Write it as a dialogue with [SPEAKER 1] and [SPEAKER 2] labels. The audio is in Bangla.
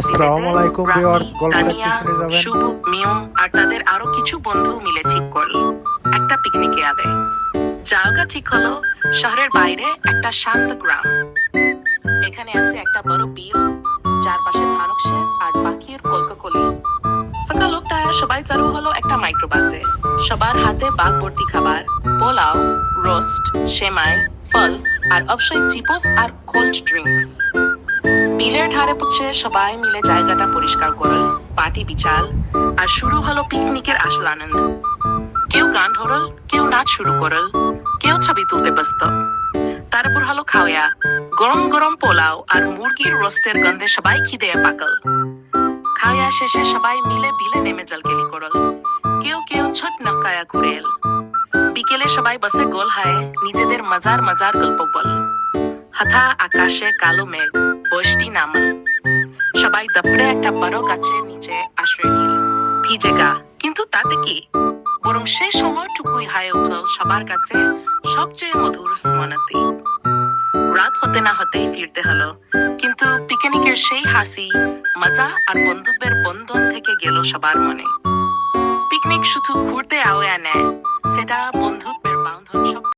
[SPEAKER 1] আসসালামু আলাইকুম
[SPEAKER 2] রাফি,
[SPEAKER 1] গল্পটা শুনে যাবেন।
[SPEAKER 2] শুভ মিয়ম আর তাদের আরও কিছু বন্ধু মিলে ঠিক করল। একটা পিকনিকে যাবে জায়গা ঠিক হলো শহরের বাইরে একটা শান্ত গ্রাম। এখানে আছে একটা বড় বিল চারপাশে ধানক আর পাখির কলককলি। সকাল লোকটায় সবাই চালু হলো একটা মাইক্রোবাসে সবার হাতে বাঘ ভর্তি খাবার পোলাও রোস্ট সেমাই ফল আর অবশ্যই চিপস আর কোল্ড ড্রিঙ্কস বিলের ধারে পুচ্ছে সবাই মিলে জায়গাটা পরিষ্কার করল, পাটি বিছাল, আর শুরু হলো পিকনিকের আসল আনন্দ। কেউ গান ধরল, কেউ নাচ শুরু করল, কেউ ছবি তুলতে ব্যস্ত। তারপর হলো খাওয়া, গরম গরম পোলাও আর মুরগির রোস্টের গন্ধে সবাই খিদে পাকল। খাওয়া শেষে সবাই মিলে বিলে নেমে জলকেলি করল। কেউ কেউ ছোট নৌকায়া ঘুরে এল বিকেলে সবাই বসে গোল হায়, নিজেদের মজার মজার গল্প বল। হঠা আকাশে কালো মেঘ, বৃষ্টি নামল সবাই দপড়ে একটা বড় গাছের নিচে আশ্রয় নিল। ভিজে গা, কিন্তু তাতে কি? বরং সেই সময়টুকুই হায় উঠল সবার কাছে সবচেয়ে মধুর স্মরণতি রাত হতে না হতেই ফিরতে হলো, কিন্তু পিকনিকের সেই হাসি, মজা আর বন্ধুত্বের বন্ধন থেকে গেল সবার মনে। পিকনিক শুধু ঘুরতে আওয়া নেয়, সেটা